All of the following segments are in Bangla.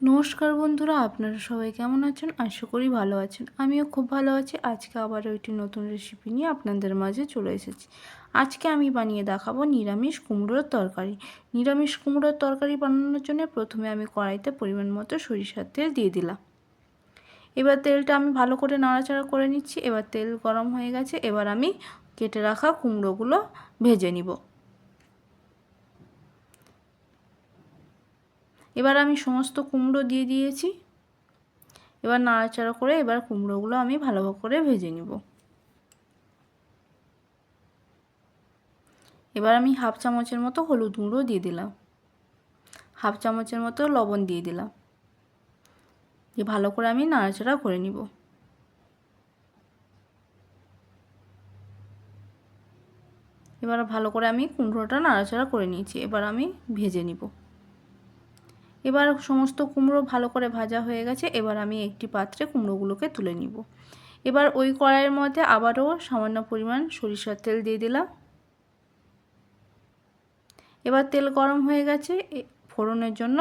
নমস্কার বন্ধুরা, আপনারা সবাই কেমন আছেন? আশা করি ভালো আছেন। আমিও খুব ভালো আছি। আজকে আবারও একটি নতুন রেসিপি নিয়ে আপনাদের মাঝে চলে এসেছি। আজকে আমি বানিয়ে দেখাবো নিরামিষ কুমড়োর তরকারি। নিরামিষ কুমড়োর তরকারি বানানোর জন্য প্রথমে আমি কড়াইতে পরিমাণ মতো সরিষার তেল দিয়ে দিলাম। এবার তেলটা আমি ভালো করে নাড়াচাড়া করে নিচ্ছি। এবার তেল গরম হয়ে গেছে। এবার আমি কেটে রাখা কুমড়োগুলো ভেজে নিব। এবার আমি সমস্ত কুমড়ো দিয়ে দিয়েছি। এবার নাড়াচাড়া করে এবার কুমড়োগুলো আমি ভালো করে ভেজে নিব। এবার আমি হাফ চামচের মতো হলুদ গুঁড়ো দিয়ে দিলাম। হাফ চামচের মতো লবণ দিয়ে দিলাম। দিয়ে ভালো করে আমি নাড়াচাড়া করে নিব। এবার ভালো করে আমি কুমড়োটা নাড়াচাড়া করে নিয়েছি। এবার আমি ভেজে নিব। এবার সমস্ত কুমড়ো ভালো করে ভাজা হয়ে গেছে, এবার আমি একটি পাত্রে কুমড়োগুলোকে তুলে নিব। এবার ওই কড়াইয়ের মধ্যে আবারও সামান্য পরিমাণ সরিষার তেল দিয়ে দিলাম। এবার তেল গরম হয়ে গেছে ফোড়নের জন্য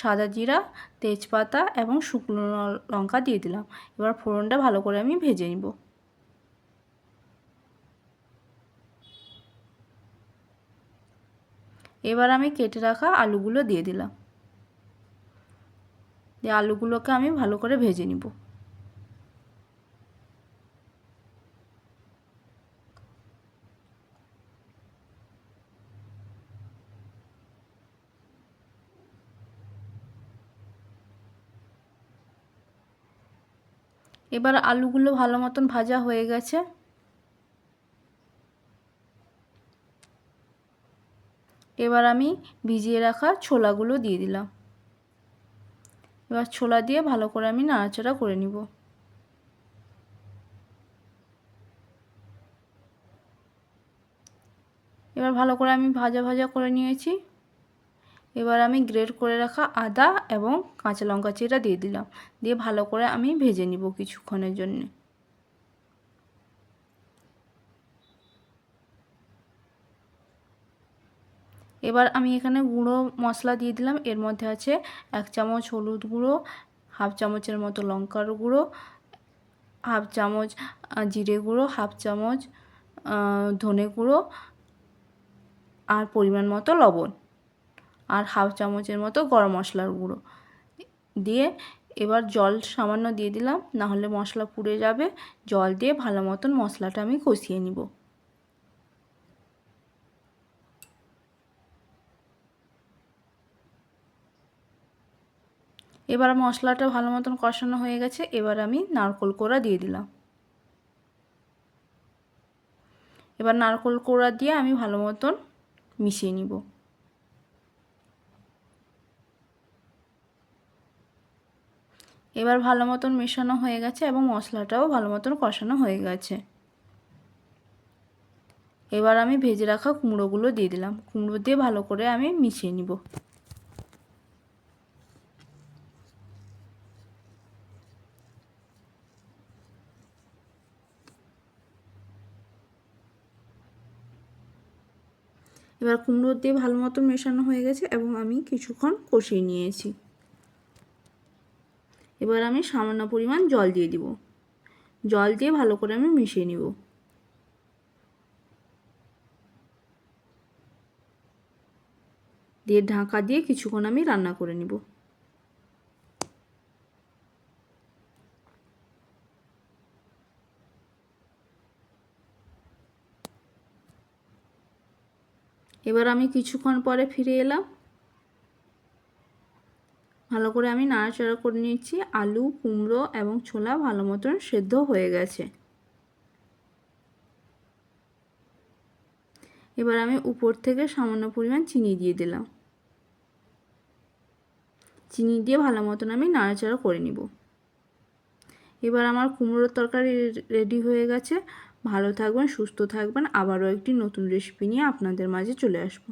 সাদা জিরা, তেজপাতা এবং শুকনো লঙ্কা দিয়ে দিলাম। এবার ফোড়নটা ভালো করে আমি ভেজে নিব। এবার আমি কেটে রাখা আলুগুলো দিয়ে দিলাম। দিয়ে আলুগুলোকে আমি ভালো করে ভেজে নিব। এবার আলুগুলো ভালো মতন ভাজা হয়ে গেছে। এবার আমি ভিজিয়ে রাখা ছোলাগুলো দিয়ে দিলাম। এবার ছোলা দিয়ে ভালো করে আমি নাড়াচাড়া করে নিব। এবার ভালো করে আমি ভাজা ভাজা করে নিয়েছি। এবার আমি গ্রেড করে রাখা আদা এবং কাঁচা লঙ্কা চিরা দিয়ে দিলাম। দিয়ে ভালো করে আমি ভেজে নিব কিছুক্ষণের জন্যে। এবার আমি এখানে গুঁড়ো মশলা দিয়ে দিলাম। এর মধ্যে আছে এক চামচ হলুদ গুঁড়ো, হাফ চামচের মতো লঙ্কার গুঁড়ো, হাফ চামচ জিরে গুঁড়ো, হাফ চামচ ধনে গুঁড়ো আর পরিমাণ মতো লবণ আর হাফ চামচের মতো গরম মশলার গুঁড়ো। দিয়ে এবার জল সামান্য দিয়ে দিলাম, নাহলে মশলা পুড়ে যাবে। জল দিয়ে ভালো মতন মশলাটা আমি কষিয়ে নিব। এবার মশলাটা ভালো মতন কষানো হয়ে গেছে, এবার আমি নারকোল কোড়া দিয়ে দিলাম। এবার নারকোল কোড়া দিয়ে আমি ভালো মতন মিশিয়ে নিব। এবার ভালো মতন মেশানো হয়ে গেছে এবং মশলাটাও ভালো মতন কষানো হয়ে গেছে। এবার আমি ভেজে রাখা কুমড়োগুলো দিয়ে দিলাম। কুমড়ো দিয়ে ভালো করে আমি মিশিয়ে নিব। এবার কুমড়ো দিয়ে ভালো মতো মেশানো হয়ে গেছে এবং আমি কিছুক্ষণ কষিয়ে নিয়েছি। এবার আমি সামান্য পরিমাণ জল দিয়ে দিব। জল দিয়ে ভালো করে আমি মিশিয়ে নিব। দিয়ে ঢাকা দিয়ে কিছুক্ষণ আমি রান্না করে নিব। এবার আমি কিছুক্ষণ পরে ফিরে এলাম। ভালো করে আমি নাড়াচাড়া করে নিচ্ছি আলু, কুমড়ো এবং ছোলা ভালো মতন সেদ্ধ হয়ে গেছে। এবার আমি উপর থেকে সামান্য পরিমাণ চিনি দিয়ে দিলাম। চিনি দিয়ে ভালো মতন আমি নাড়াচাড়া করে নিব। এবার আমার কুমড়োর তরকারি রেডি হয়ে গেছে। ভালো থাকবেন সুস্থ থাকবেন। আবারও একটি নতুন রেসিপি নিয়ে আপনাদের মাঝে চলে আসব।